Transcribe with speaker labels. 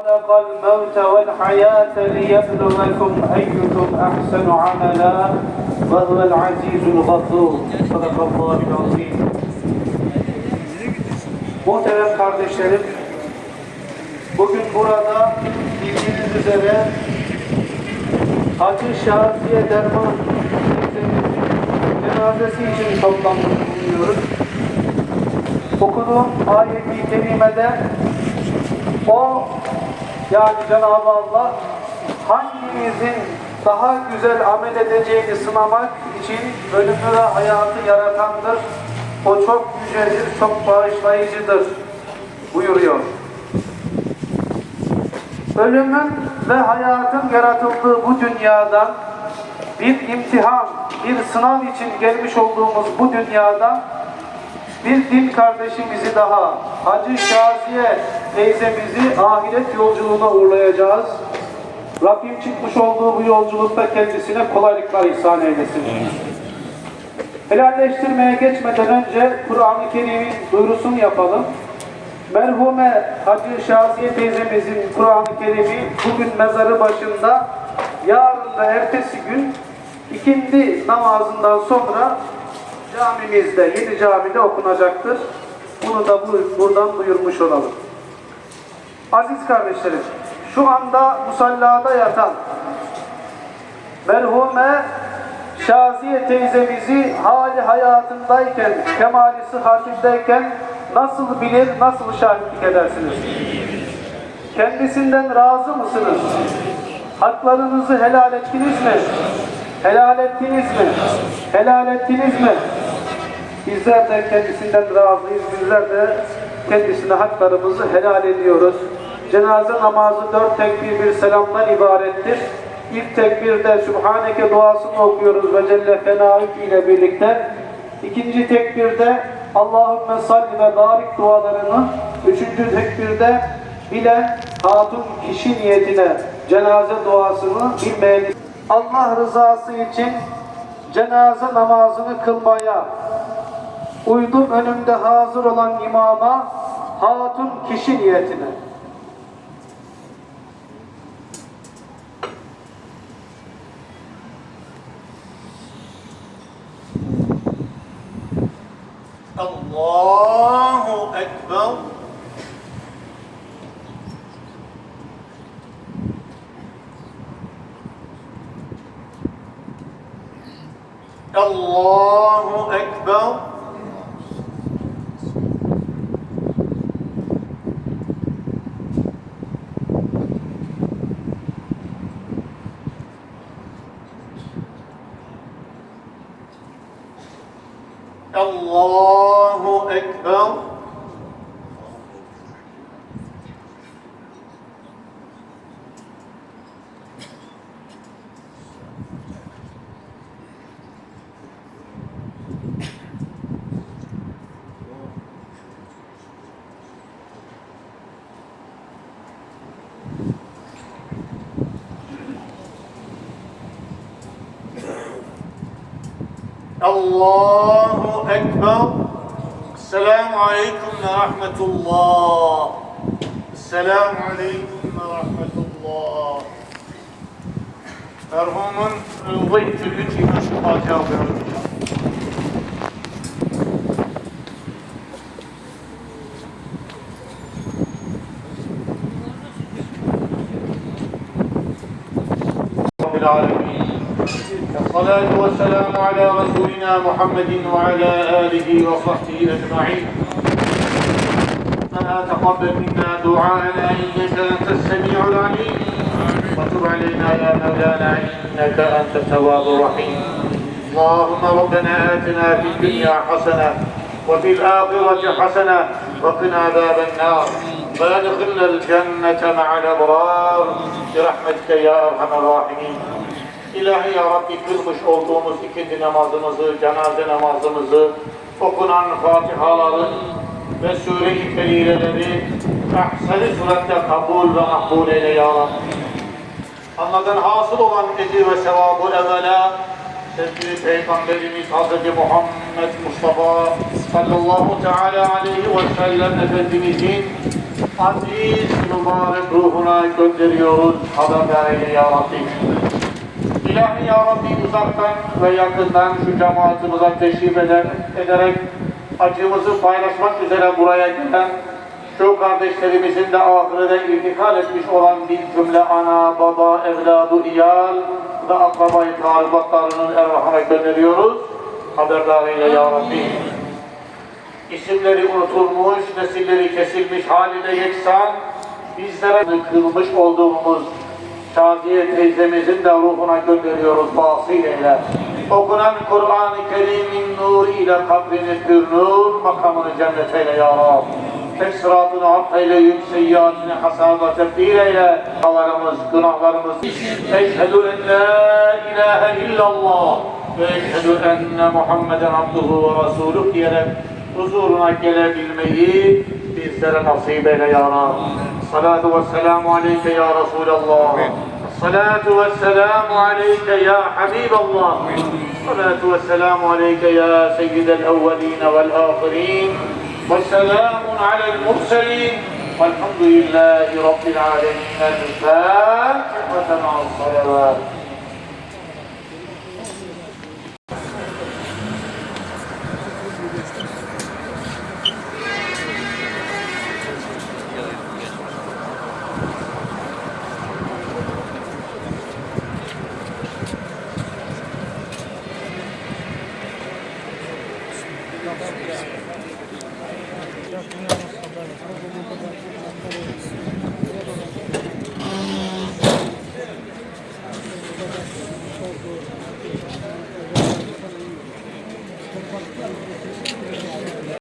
Speaker 1: خلق الموت والحياة ليبلوكم أيكم أحسن عملا وهو العزيز الغفور صدق الله العظيم Muhterem kardeşlerim, bugün burada bildiğiniz üzere Hacı Şaziye Derman teyzemizin cenazesi için toplanmış bulunuyoruz. Okuduğum ayet-i kerimede o yani Cenab-ı Allah hangimizin daha güzel amel edeceğini sınamak için ölümü ve hayatı yaratandır. O çok yücedir, çok bağışlayıcıdır buyuruyor. Ölümün ve hayatın yaratıldığı bu dünyadan bir imtihan, bir sınav için gelmiş olduğumuz bu dünyada bir din kardeşimizi daha Hacı Şaziye teyzemizi ahiret yolculuğuna uğurlayacağız. Rabbim çıkmış olduğu bu yolculukta kendisine kolaylıklar ihsan eylesin. Helalleştirmeye geçmeden önce Kur'an-ı Kerim'in duyurusunu yapalım. Merhume Hacı Şaziye teyzemizin Kur'an-ı Kerim'i bugün mezarı başında, yarın da ertesi gün ikindi namazından sonra camimizde, yeni camide okunacaktır. Bunu da bu, buradan duyurmuş olalım. Aziz kardeşlerim, şu anda musallada yatan merhume Şaziye teyzemizi hali hayatındayken, kemali sıhhatindeyken nasıl bilir, nasıl şahitlik edersiniz? Kendisinden razı mısınız? Haklarınızı helal ettiniz mi? Helal ettiniz mi? Helal ettiniz mi? Bizler de kendisinden razıyız. Bizler de kendisine haklarımızı helal ediyoruz. Cenaze namazı dört tekbir bir selamdan ibarettir. İlk tekbirde Sübhaneke duasını okuyoruz ve Celle Fenaik ile birlikte. İkinci tekbirde Allahümme salli ve barik dualarını, üçüncü tekbirde bilen hatun kişi niyetine cenaze duasını bilmeyeni Allah rızası için cenaze namazını kılmaya uydum önümde hazır olan imama hatun kişi niyetine.
Speaker 2: الله أكبر. الله أكبر. Allahu Ekber. Allahu Ekber. Selamun Aleyküm ve Rahmetullah. Selamun Aleyküm ve Rahmetullah. Merhumun Zeytül Lütfi Meşrubat Kâbı الصلاة والسلام على رسولنا محمد وعلى آله وصحبه أجمعين. ربنا تقبل منا دعاءنا إنك أنت السميع العليم. وتب علينا يا مولانا إنك أنت التواب الرحيم. اللهم ربنا آتنا في الدنيا حسنة وفي الآخرة حسنة وقنا عذاب النار. وادخلنا الجنة مع الأبرار برحمتك يا أرحم الراحمين. İlahi Ya Rabbi kılmış olduğumuz ikindi namazımızı, cenaze namazımızı, okunan Fatihaların ve Sure-i Kerimeleri ahsen-i surette kabul ve makbul eyle Ya Rabbi. Anladan hasıl olan ecir ve sevabı evvela sevgili Peygamberimiz Hz. Muhammed Mustafa sallallahu teala aleyhi ve sellem Efendimizin aziz mübarek ruhuna gönderiyoruz. Haber eyle ya Rabbi. İlahi Ya Rabbi uzaktan ve yakından şu cemaatimize teşrif eder, ederek acımızı paylaşmak üzere buraya gelen şu kardeşlerimizin de ahirete irtikal etmiş olan bir cümle ana, baba, evladı, iyal ve akrabayı talibatlarının ervahına gönderiyoruz. Haberdar eyle Ya Rabbi. İsimleri unutulmuş, nesilleri kesilmiş haline yeksan, bizlere kılmış olduğumuz Şadiye teyzemizin de ruhuna gönderiyoruz vasıleyle. Okunan Kur'an-ı Kerim'in nuru ile kabrini pür nur, makamını cennet eyle ya Rab. Tek sıratını eyle, yükseyyiatini hasaba tebdil eyle. Havalarımız, günahlarımız. Eşhedü en la ilahe illallah ve eşhedü enne Muhammeden abduhu ve resuluh diyerek huzuruna gelebilmeyi bizlere nasip eyle ya Rab. الصلاة والسلام عليك يا رسول الله. الصلاة والسلام عليك يا حبيب الله. الصلاة والسلام عليك يا سيد الأولين والآخرين. والسلام على المرسلين. والحمد لله رب العالمين. الفاتحة مع الصلوات.